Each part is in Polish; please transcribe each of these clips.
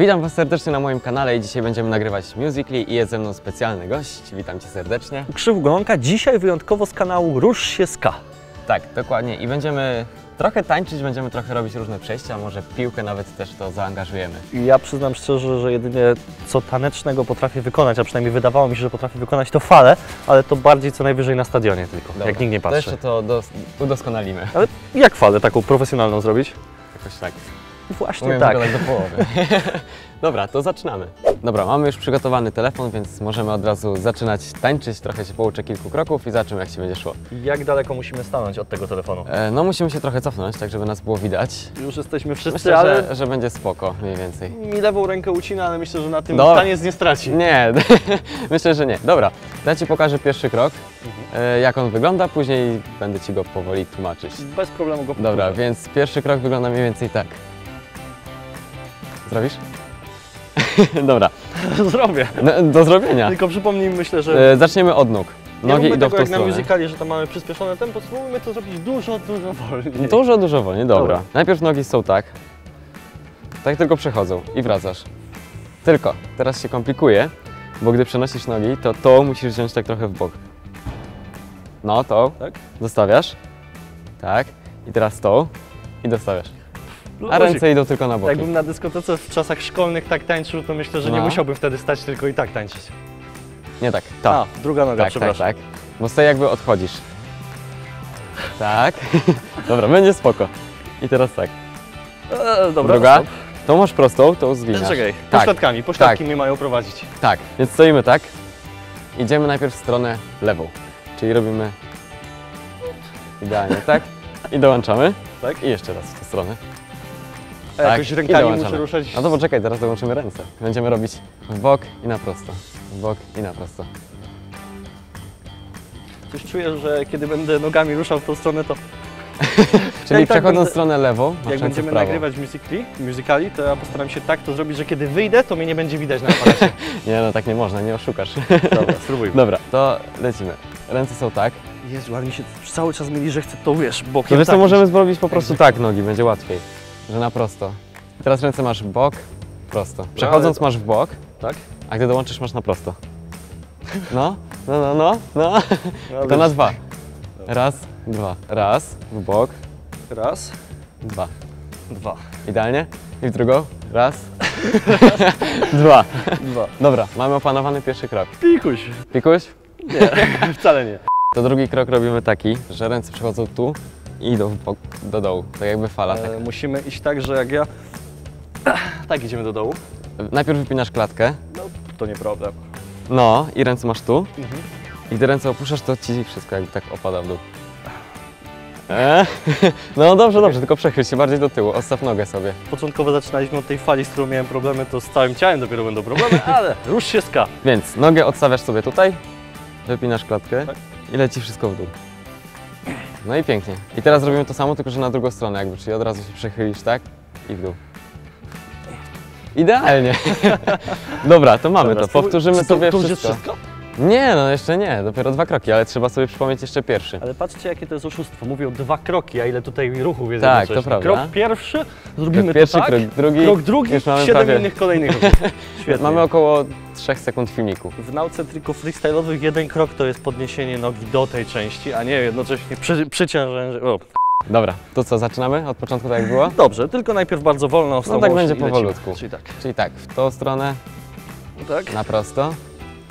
Witam Was serdecznie na moim kanale i dzisiaj będziemy nagrywać Musical.ly i jest ze mną specjalny gość. Witam Cię serdecznie. Krzyw Golonka, dzisiaj wyjątkowo z kanału Rusz się ska. Tak, dokładnie. I będziemy trochę tańczyć, będziemy trochę robić różne przejścia, może piłkę nawet też to zaangażujemy. Ja przyznam szczerze, że jedynie co tanecznego potrafię wykonać, a przynajmniej wydawało mi się, że potrafię wykonać to fale, ale to bardziej co najwyżej na stadionie tylko, Dobra, jak nikt nie To patrzy. jeszcze to dos- udoskonalimy. Ale jak falę taką profesjonalną zrobić? Jakoś tak. Właśnie Umiem tak. do połowy. Dobra, to zaczynamy. Dobra, mamy już przygotowany telefon, więc możemy od razu zaczynać tańczyć. Trochę się pouczę kilku kroków i zobaczymy, jak Ci będzie szło. Jak daleko musimy stanąć od tego telefonu? E, no musimy się trochę cofnąć, tak żeby nas było widać. Już jesteśmy wszyscy, Myślę, ale że, że będzie spoko mniej więcej. mi lewą rękę ucina, ale myślę, że na tym Dobra. taniec nie straci. Nie, myślę, że nie. Dobra, ja Ci pokażę pierwszy krok, Mhm. e, jak on wygląda, później będę Ci go powoli tłumaczyć. Bez problemu go Dobra, powtórzę. więc pierwszy krok wygląda mniej więcej tak. Zrobisz? Dobra, Zrobię. no, do zrobienia. Tylko przypomnij, myślę, że E, zaczniemy od nóg. Nogi róbmy idą w tą jak na stronę. musicali, że tam mamy przyspieszone tempo, spróbujmy to zrobić dużo, dużo wolniej. Dużo, dużo wolniej, dobra. Dobra. Najpierw nogi są tak. Tak tylko przechodzą i wracasz. Tylko, teraz się komplikuje, bo gdy przenosisz nogi, to to musisz wziąć tak trochę w bok. No, to. Tak? Zostawiasz. Tak. I teraz to. I dostawiasz. A Luzik. ręce idą tylko na boki. Jakbym na dyskotece w czasach szkolnych tak tańczył, to myślę, że nie No. musiałbym wtedy stać, tylko i tak tańczyć. Nie tak. Tak. A, druga noga, tak, tak, przepraszam. tak. Bo z tej jakby odchodzisz. Tak. Dobra, będzie spoko. I teraz tak. E, dobra, Druga. stop. To masz prostą, to zwinasz. Czekaj, Tak. pośladkami, pośladki Tak. mnie mają prowadzić. Tak, więc stoimy tak. Idziemy najpierw w stronę lewą, czyli robimy idealnie, tak? I dołączamy. Tak? I jeszcze raz w tę stronę. A Tak, jakoś rękami muszę ruszać. No to poczekaj, teraz dołączymy ręce. Będziemy robić w bok i na prosto. W bok i na prosto. Coś czuję, że kiedy będę nogami ruszał w tą stronę, to Czyli i tak przechodząc w stronę lewą, masz jak będziemy nagrywać musicali, musicali, to ja postaram się tak to zrobić, że kiedy wyjdę, to mnie nie będzie widać na aparacie. Nie no, tak nie można, nie oszukasz. Dobra, spróbujmy. Dobra, to lecimy. Ręce są tak. Jezu, ale mi się cały czas myli, że chcę to, wiesz, To bokiem wiesz co, tak możemy zrobić po prostu tak nogi, będzie łatwiej. Że na prosto. Teraz ręce masz w bok, prosto. Przechodząc masz w bok, Tak? A gdy dołączysz, masz na prosto. No, no, no, no, no. No, To na dwa. Raz, dwa. Raz, w bok, Raz, dwa. dwa, Idealnie? I w drugą. Raz, dwa. dwa. Dobra, mamy opanowany pierwszy krok. Pikuś. Pikuś? Nie, wcale nie. To drugi krok robimy taki, że ręce przechodzą tu i idą do dołu. Tak jakby fala. Tak. E, musimy iść tak, że jak ja... Tak idziemy do dołu. Najpierw wypinasz klatkę. No, to nie problem. No, i ręce masz tu. Mhm. I gdy ręce opuszczasz, to ci wszystko jakby tak opada w dół. E? No dobrze, dobrze, tylko przechyl się bardziej do tyłu, odstaw nogę sobie. Początkowo zaczynaliśmy od tej fali, z którą miałem problemy, to z całym ciałem dopiero będą problemy, ale rusz się ska. Więc nogę odstawiasz sobie tutaj, wypinasz klatkę Tak. i leci wszystko w dół. No i pięknie. I teraz robimy to samo, tylko że na drugą stronę jakby, czyli od razu się przechylisz tak i w dół. Idealnie. Dobra, to mamy Dobra, to. Powtórzymy to, sobie to już wszystko. wszystko? Nie, no jeszcze nie, dopiero dwa kroki, ale trzeba sobie przypomnieć jeszcze pierwszy. Ale patrzcie, jakie to jest oszustwo. Mówią dwa kroki, a ile tutaj ruchów jest Tak, to prawda. Krok pierwszy, zrobimy Pierwszy to tak. krok, drugi. Krok drugi, już mamy siedem prawie- innych kolejnych ruchów. Świetnie. Mamy około 3 sekund filmiku. W nauce trików freestyle'owych jeden krok to jest podniesienie nogi do tej części, a nie jednocześnie przy, przyciążenie. Dobra, to co, zaczynamy od początku tak jak było? Dobrze, tylko najpierw bardzo wolno, No tak będzie powolutku. Czyli tak. Czyli tak, w tą stronę, Tak, na prosto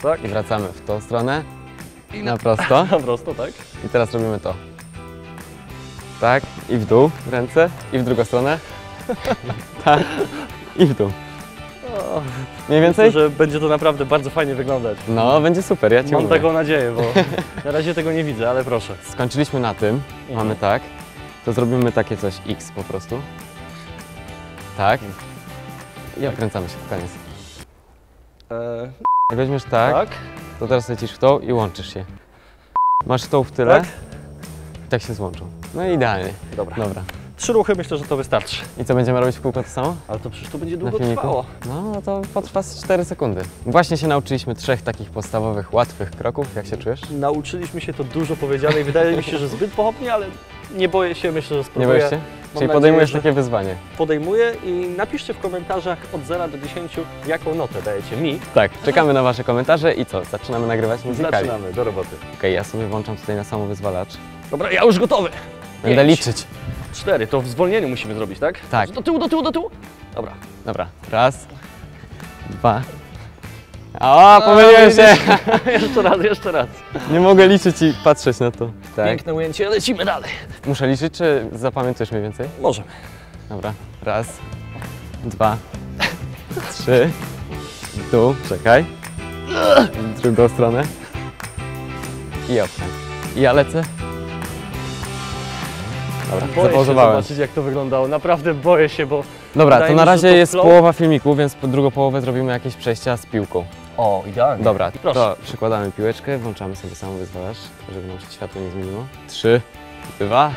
tak. i wracamy w tą stronę i na prosto. Po prostu, tak. I teraz robimy to. Tak, i w dół ręce, i w drugą stronę. tak, i w dół. O, Mniej więcej? Myślę, że będzie to naprawdę bardzo fajnie wyglądać. No, będzie super, ja Ci Mam mówię. taką nadzieję, bo na razie tego nie widzę, ale proszę. Skończyliśmy na tym, mamy tak, to zrobimy takie coś X po prostu. Tak. I odkręcamy się w koniec. E, Jak weźmiesz tak, tak. to teraz lecisz w tą i łączysz się. Masz tą w tyle Tak? i tak się złączą. No i idealnie. Dobra. Dobra. Trzy ruchy myślę, że to wystarczy. I co, będziemy robić w kółko to samo? Ale to przecież to będzie długo trwało. No, no to potrwa z 4 sekundy. Właśnie się nauczyliśmy trzech takich podstawowych, łatwych kroków. Jak się czujesz? Nauczyliśmy się to dużo powiedziane i wydaje mi się, że zbyt pochopnie, ale nie boję się, myślę, że Nie spróbuję. boisz się? Czyli podejmujesz takie wyzwanie. Podejmuję i napiszcie w komentarzach od 0 do 10, jaką notę dajecie mi. Tak, czekamy na Wasze komentarze i co? Zaczynamy nagrywać muzykali. Okej, Zaczynamy, do roboty. ja sobie włączam tutaj na samowyzwalacz. Dobra, ja już gotowy. Będę Pięć. liczyć. Cztery, to w zwolnieniu musimy zrobić, tak? Tak. Do tyłu, do tyłu, do tyłu. Dobra. Dobra, raz, dwa. O, pomyliłem się! jeszcze raz, jeszcze raz. Nie mogę liczyć i patrzeć na to. Tak. Piękne ujęcie, lecimy dalej. Muszę liczyć, czy zapamiętujesz mniej więcej? Możemy. Dobra, raz, dwa, trzy, tu, czekaj, w drugą stronę i obkręt. I ja lecę. Dobra, Boję się zapauzowałem. zobaczyć, jak to wyglądało. Naprawdę boję się, bo... Dobra, wydaje to na razie to jest flow- połowa filmiku, więc po drugą połowę zrobimy jakieś przejścia z piłką. O, idealnie. Dobra, Proszę. to przykładamy piłeczkę, włączamy sobie samo wyzwalacz, żeby nam się światło nie zmieniło. Trzy, dwa.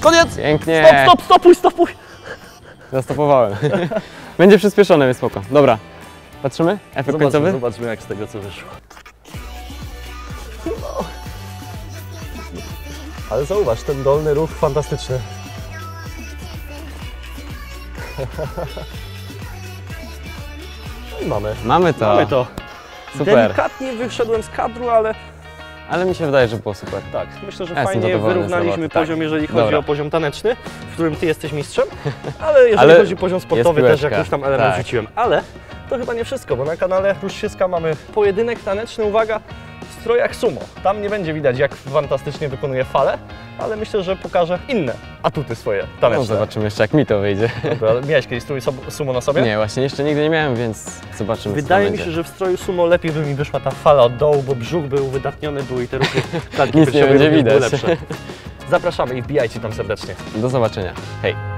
Koniec! Pięknie! Stop, stop, stopuj, stopuj! Zastopowałem. Będzie przyspieszone, więc spoko. Dobra, patrzymy? Efekt Zobaczmy, końcowy? zobaczmy, jak z tego co wyszło. Ale zauważ, ten dolny ruch fantastyczny. No i mamy. Mamy to. Mamy to. Super. Delikatnie wyszedłem z kadru, ale Ale mi się wydaje, że było super. tak, myślę, że Ja fajnie wyrównaliśmy tak. poziom, jeżeli chodzi Dobra. o poziom taneczny, w którym ty jesteś mistrzem, ale jeżeli Ale chodzi o poziom sportowy, też jakiś tam element tak. rzuciłem. Ale to chyba nie wszystko, bo na kanale Ruszczyska mamy pojedynek taneczny, uwaga, w strojach sumo. Tam nie będzie widać, jak fantastycznie wykonuje fale, ale myślę, że pokażę inne atuty swoje No, taneczne. zobaczymy jeszcze, jak mi to wyjdzie. Dobra, miałeś kiedyś strój sumo na sobie? Nie, właśnie jeszcze nigdy nie miałem, więc zobaczymy, Wydaje mi się, będzie. że w stroju sumo lepiej by mi wyszła ta fala od dołu, bo brzuch był wydatniony, był i te ruchy klatki Nic nie będzie widać. Zapraszamy i wbijajcie tam serdecznie. Do zobaczenia. Hej.